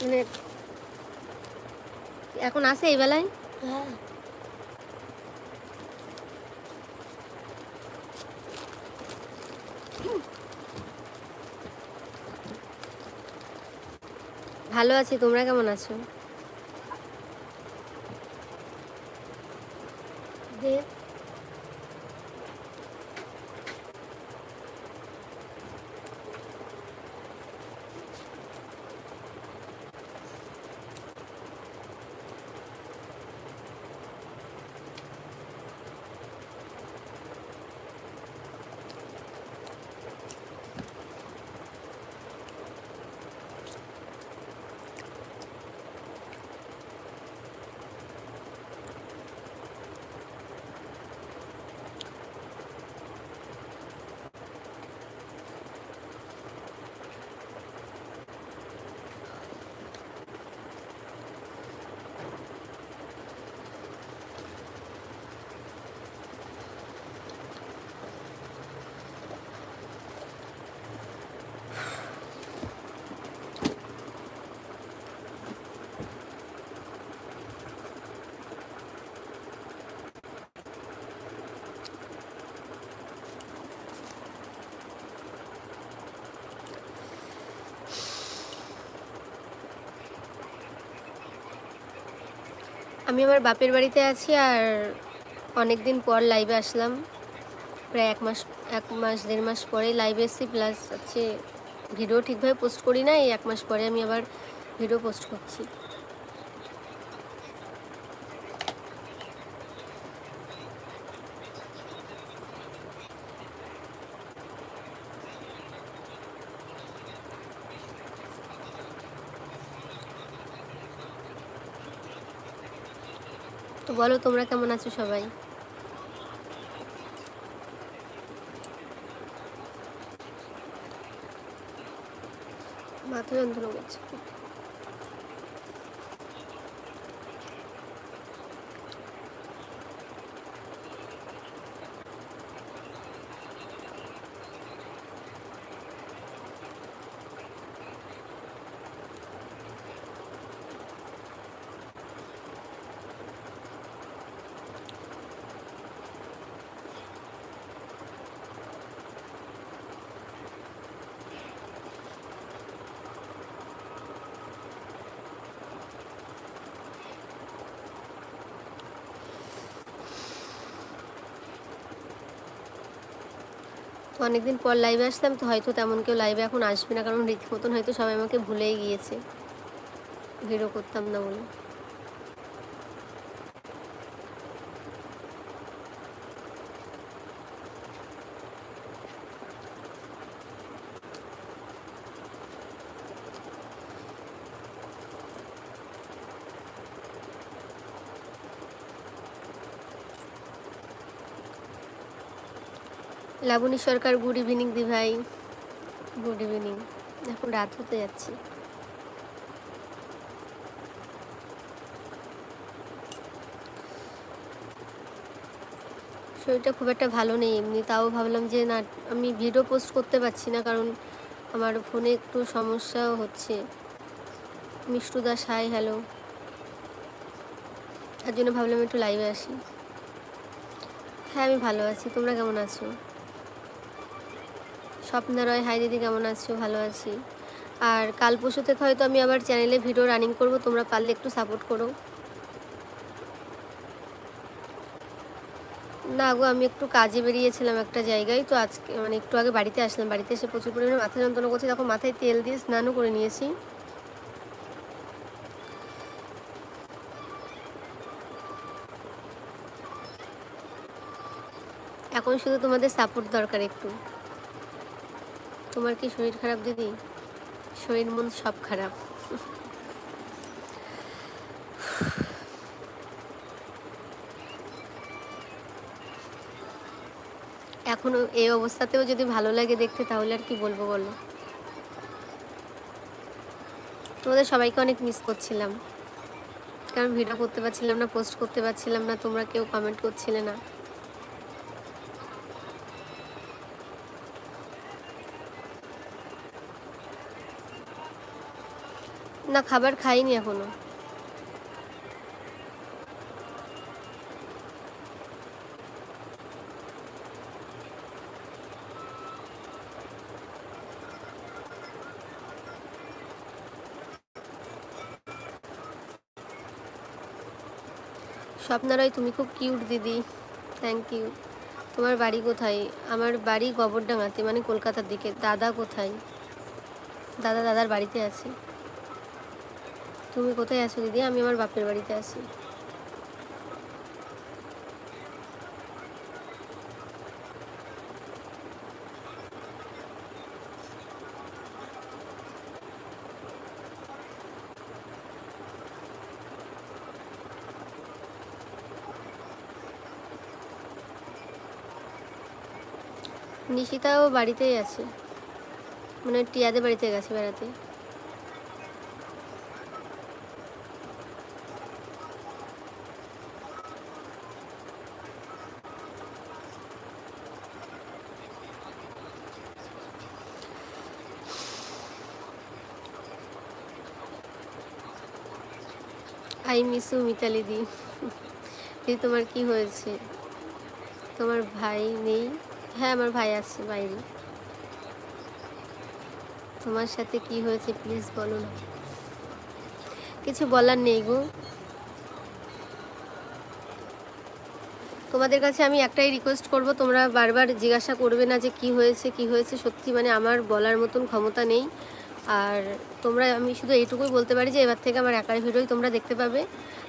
মানে এখন আসে এই বেলায়? হ্যাঁ। ভালো আছি তোমরা কেমন আছো? দে আমি আমার বাপের বাড়িতে আছি আর অনেক দিন পর লাইভে আসলাম। প্রায় এক মাস এক মাস, দেড় মাস পরে লাইভে এসেছি প্লাস হচ্ছে ভিডিও ঠিকভাবে পোস্ট করি না এই এক মাস পরে আমি আবার ভিডিও পোস্ট করছি। তো বলো তোমরা কেমন আছো সবাই? মাথা যন্ত্রণা করছে। অনেকদিন পর লাইভে আসতাম তো হয়তো তেমন কেউ লাইভে এখন আসবে না, কারণ রীতিমতন হয়তো সবাই আমাকে ভুলেই গিয়েছে। ভিডিও করতাম না বলে। লাবণী সরকার, গুড ইভিনিং দি ভাই গুড ইভিনিং। এখন রাত হতে যাচ্ছে। শরীরটা খুব একটা ভালো নেই, এমনি তাও ভাবলাম যে, না, আমি ভিডিও পোস্ট করতে পারছি না, কারণ আমার ফোনে একটু সমস্যাও হচ্ছে। মিষ্টু দাস হাই হ্যালো তার জন্য ভাবলাম একটু লাইভে আসি। হ্যাঁ আমি ভালো আছি। তোমরা কেমন আছো? স্বপ্না রয় হাই দিদি কেমন আছো? ভালো আছি। আর কাল পরশু থেকে হয়তো আমি আবার চ্যানেলে ভিডিও রানিং করব, তোমরা পারলে একটু সাপোর্ট করো। না গো, আমি একটু কাজে বেরিয়েছিলাম একটা জায়গায়, তো আজকে মানে একটু আগে বাড়িতে আসলাম। বাড়িতে এসে প্রচুর পরিমাণে মাথা যন্ত্রণা করছে। তখন মাথায় তেল দিয়ে স্নানও করে নিয়েছি। এখন শুধু তোমাদের সাপোর্ট দরকার একটু। তোমার কি শরীর খারাপ দিদি? শরীর মন সব খারাপ। এখনও এই অবস্থাতেও যদি ভালো লাগে দেখতে, তাহলে আর কি বলব বলো? তোমাদের সবাইকে অনেক মিস করছিলাম। কারণ ভিডিও করতে পারছিলাম না পোস্ট করতে পারছিলাম না, তোমরা কেউ কমেন্ট করছিলে না। না খাবার খাইনি এখনও। স্বপ্না রায় তুমি খুব কিউট দিদি। থ্যাংক ইউ তোমার বাড়ি কোথায়? আমার বাড়ি গোবরডাঙ্গাতে মানে কলকাতার দিকে। দাদা কোথায়? দাদা দাদার বাড়িতে আছে। তুমি কোথায় আছো দিদি? আমি আমার বাপের বাড়িতে আছি। নিশিতাও বাড়িতেই আছে। মানে টিয়াদের বাড়িতে গেছে বেড়াতে। আই মিস মিতালি দি। দি তোমার কি হয়েছে? তোমার ভাই নেই? হ্যাঁ আমার ভাই আছে বাইরে। তোমার সাথে কি হয়েছে প্লিজ বলো না। কিছু বলার নেই গো। তোমাদের কাছে আমি একটাই রিকোয়েস্ট করব, তোমরা বারবার জিজ্ঞাসা করবে না যে কি হয়েছে কি হয়েছে। সত্যি মানে আমার বলার মতন ক্ষমতা নেই। আর তোমরা, আমি শুধু এইটুকুই বলতে পারি যে এবার থেকে আমার একার ভিডিওই তোমরা দেখতে পাবে।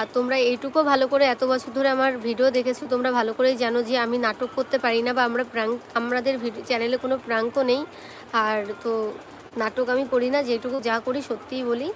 আর তোমরা এইটুকু ভালো করে এত বছর ধরে আমার ভিডিও দেখেছ, তোমরা ভালো করেই জানো যে আমি নাটক করতে পারি না বা আমরা প্রাঙ্ক, আমাদের ভিডিও চ্যানেলে কোনো প্রাঙ্কও নেই। আর তো নাটক আমি করি না, যেটুকু যা করি সত্যিই বলি।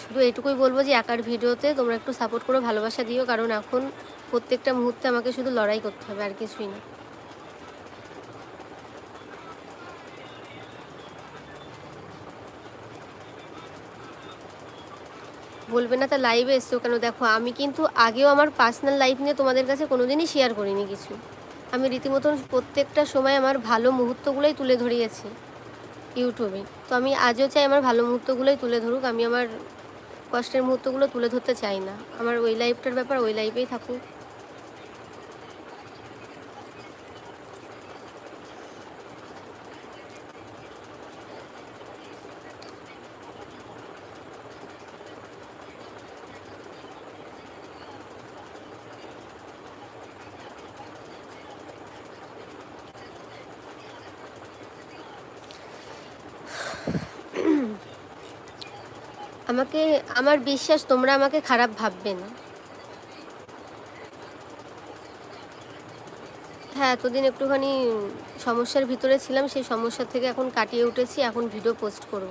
শুধু এটুকুই বলব যে একার ভিডিওতে তোমরা একটু সাপোর্ট করো, ভালোবাসা দিও, কারণ এখন প্রত্যেকটা মুহূর্তে আমাকে শুধু লড়াই করতে হবে, আর কিছুই না। বলবে না তা লাইভে এসছো কেন? দেখো, আমি কিন্তু আগেও আমার পার্সোনাল লাইফ নিয়ে তোমাদের কাছে কোনো দিনই শেয়ার করিনি কিছু। আমি রীতিমতন প্রত্যেকটা সময় আমার ভালো মুহূর্তগুলোই তুলে ধরিয়েছি ইউটিউবে। তো আমি আজও চাই আমার ভালো মুহূর্তগুলোই তুলে ধরুক, আমি আমার কষ্টের মুহূর্তগুলো তুলে ধরতে চাই না। আমার ওই লাইফটার ব্যাপার ওই লাইফেই থাকুক। আমাকে, আমার বিশ্বাস তোমরা আমাকে খারাপ ভাববে না। হ্যাঁ এতদিন একটুখানি সমস্যার ভিতরে ছিলাম, সেই সমস্যা থেকে এখন কাটিয়ে উঠেছি, এখন ভিডিও পোস্ট করব।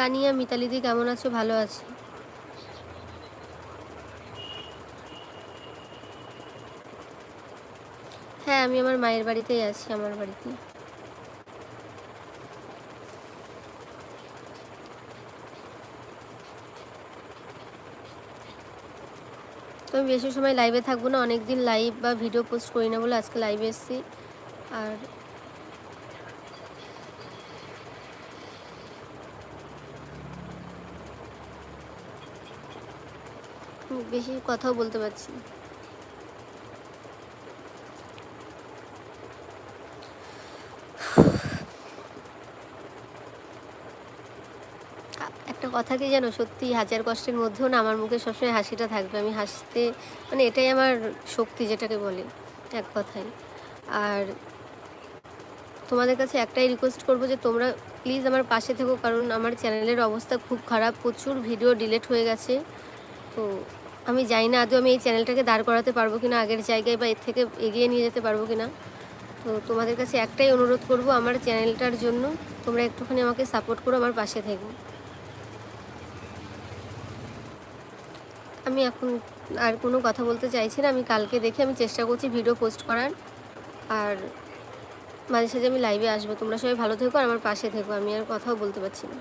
তানিয়া মিতালিদি কেমন আছো? ভালো আছি। হ্যাঁ আমি আমার মায়ের বাড়িতেই আছি, আমার বাড়িতে। তো আমি বেশি সময় লাইভে থাকব না অনেক দিন লাইভ বা ভিডিও পোস্ট করি না বলে আজকে লাইভে এসেছি। আর বেশি কথাও বলতে পারছি। একটা কথা কি জানো? সত্যি হাজার কষ্টের মধ্যেও না আমার মুখে সবসময় হাসিটা থাকবে। আমি হাসতে মানে এটাই আমার শক্তি যেটাকে বলে, এক কথায়। আর তোমাদের কাছে একটাই রিকোয়েস্ট করব যে তোমরা প্লিজ আমার পাশে থেকো, কারণ আমার চ্যানেলের অবস্থা খুব খারাপ। প্রচুর ভিডিও ডিলেট হয়ে গেছে। তো আমি জানি না, আদৌ আমি এই চ্যানেলটাকে দাঁড় করাতে পারব কিনা, আগের জায়গায় বা এর থেকে এগিয়ে নিয়ে যেতে পারব কিনা। তো তোমাদের কাছে একটাই অনুরোধ করব আমার চ্যানেলটার জন্য, তোমরা একটুখানি আমাকে সাপোর্ট করো আমার পাশে থেকো। আমি এখন আর কোনো কথা বলতে চাইছি না, আমি কালকে দেখে আমি চেষ্টা করছি ভিডিও পোস্ট করার। আর মাঝে সাঝে আমি লাইভে আসব, তোমরা সবাই ভালো থেকো আর আমার পাশে থেকো, আমি আর কথাও বলতে পারছি না।